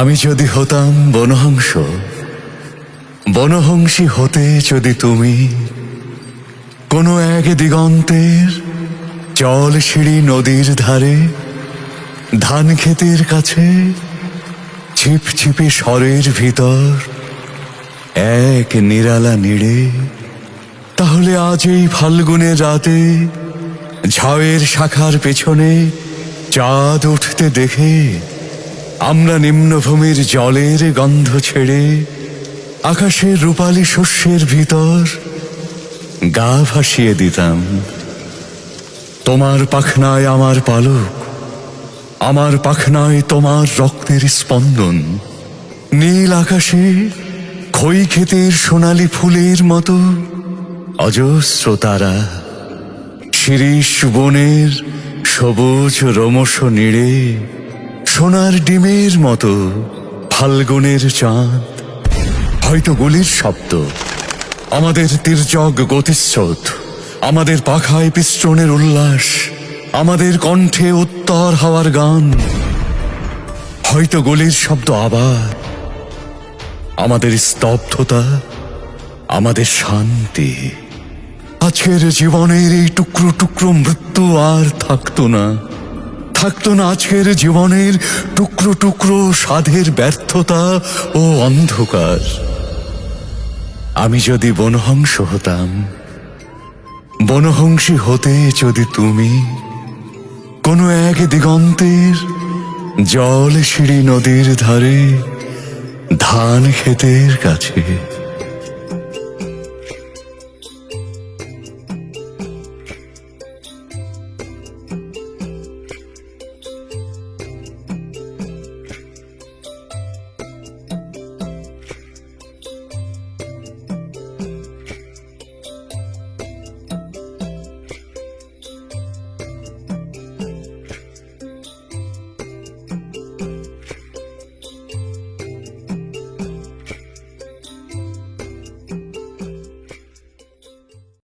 আমি যদি হতাম বনহংস, বনহংসী হতে যদি তুমি, কোনো এক দিগন্তের জল সিঁড়ি নদীর ধারে, ধান ক্ষেতের কাছে ছিপছিপে স্বরের ভিতর এক নিরালা নিড়ে, তাহলে আজ এই ফাল্গুনের রাতে ঝাউয়ের শাখার পেছনে চাঁদ উঠতে দেখে আমরা নিম্নভূমির জলের গন্ধ ছেড়ে আকাশের রূপালী শস্যের ভিতর গা ভাসিয়ে দিতাম। তোমার পাখনায় আমার পালক, আমার পাখনায় তোমার রক্তের স্পন্দন। নীল আকাশে খই ক্ষেতের সোনালি ফুলের মতো অজস্র তারা। শিরিষ বনের সবুজ রমস নিড়ে সোনার ডিমের মতো ফাল্গুনের চাঁদ। হয়তো গুলির শব্দ। আমাদের তির্যক গতিস্রোত। আমাদের পাখায় পিস্টনের উল্লাস। আমাদের কণ্ঠে উত্তর হওয়ার গান। হয়তো গুলির শব্দ আবার। আমাদের স্তব্ধতা, আমাদের শান্তি। আজকের জীবনের এই টুকরো টুকরো মৃত্যু আর থাকতো না। থাকতো না আজকের জীবনের টুকরো টুকরো সাধের ব্যর্থতা ও অন্ধকার। আমি যদি বনহংস হতাম, বনহংসী হতে যদি তুমি, কোনো এক দিগন্তের জল সিঁড়ি নদীর ধারে ধান ক্ষেতের কাছে